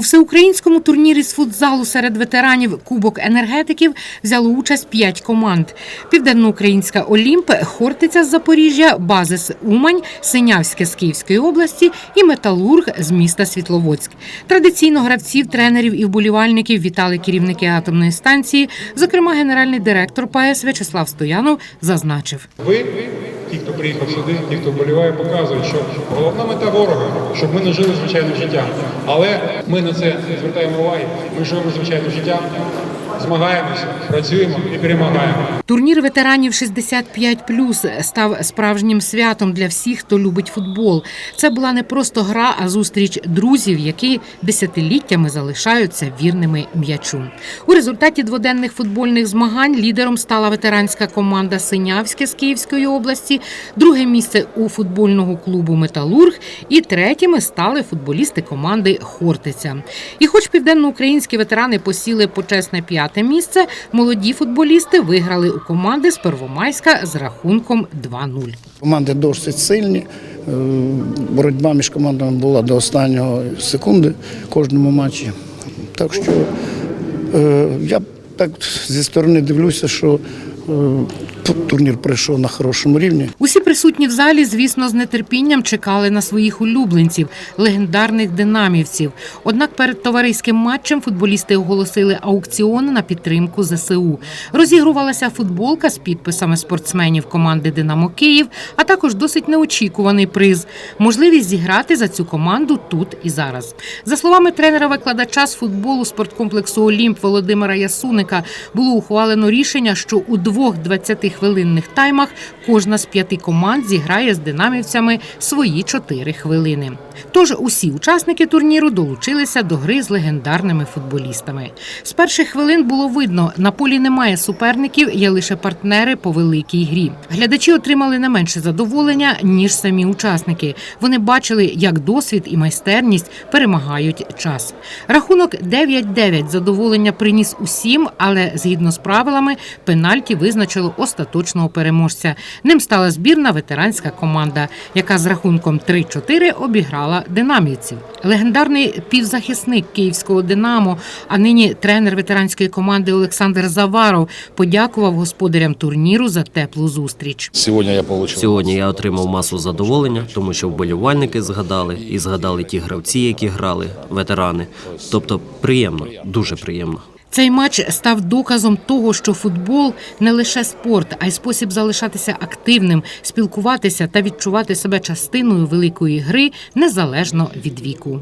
У всеукраїнському турнірі з футзалу серед ветеранів Кубок енергетиків взяло участь п'ять команд: Південноукраїнська Олімп, Хортиця з Запоріжжя, Базис Умань, Синявське з Київської області і Металург з міста Світловодськ. Традиційно гравців, тренерів і вболівальників вітали керівники атомної станції. Зокрема, генеральний директор ПАЕС В'ячеслав Стоянов зазначив. Ви, ті, хто приїхав сюди, ті, хто вболіває, показують, що головна мета ворога, щоб ми не жили звичайним життям. Але ми на це звертаємо уваги. Ми живемо звичайним життям, змагаємося, працюємо і перемагаємо. Турнір ветеранів 65+, став справжнім святом для всіх, хто любить футбол. Це була не просто гра, а зустріч друзів, які десятиліттями залишаються вірними м'ячу. У результаті дводенних футбольних змагань лідером стала ветеранська команда Синявське з Київської області, друге місце у футбольного клубу Металург і третіми стали футболісти команди Хортиця. І хоч південноукраїнські ветерани посіли почесне п'яте місце, молоді футболісти виграли у команди з Первомайська з рахунком 2-0. Команди досить сильні. Е, Боротьба між командами була до останнього секунди в кожному матчі. Так що е, я так зі сторони дивлюся, що е, турнір пройшов на хорошому рівні. Усі присутні в залі, звісно, з нетерпінням чекали на своїх улюбленців, легендарних динамівців. Однак перед товариським матчем футболісти оголосили аукціон на підтримку ЗСУ. Розігрувалася футболка з підписами спортсменів команди Динамо Київ, а також досить неочікуваний приз можливість зіграти за цю команду тут і зараз. За словами тренера-викладача з футболу спорткомплексу Олімп Володимира Ясуника, було ухвалено рішення, що у двох 20-хвилинних таймах кожна з п'яти команд зіграє з динамівцями свої чотири хвилини. Тож усі учасники турніру долучилися до гри з легендарними футболістами. З перших хвилин було видно, на полі немає суперників, є лише партнери по великій грі. Глядачі отримали не менше задоволення ніж самі учасники. Вони бачили, як досвід і майстерність перемагають час. Рахунок 9-9 задоволення приніс усім, але згідно з правилами пенальті визначило остаточного переможця. Ним стала збірна ветеранська команда, яка з рахунком 3-4 обіграла динамівців. Легендарний півзахисник київського Динамо, а нині тренер ветеранської команди Олександр Заваров подякував господарям турніру за теплу зустріч. Сьогодні я. Сьогодні я отримав масу задоволення, тому що вболівальники згадали і згадали ті гравці, які грали, ветерани. Тобто приємно, дуже приємно. Цей матч став доказом того, що футбол не лише спорт, а й спосіб залишатися активним, спілкуватися та відчувати себе частиною великої гри незалежно від віку.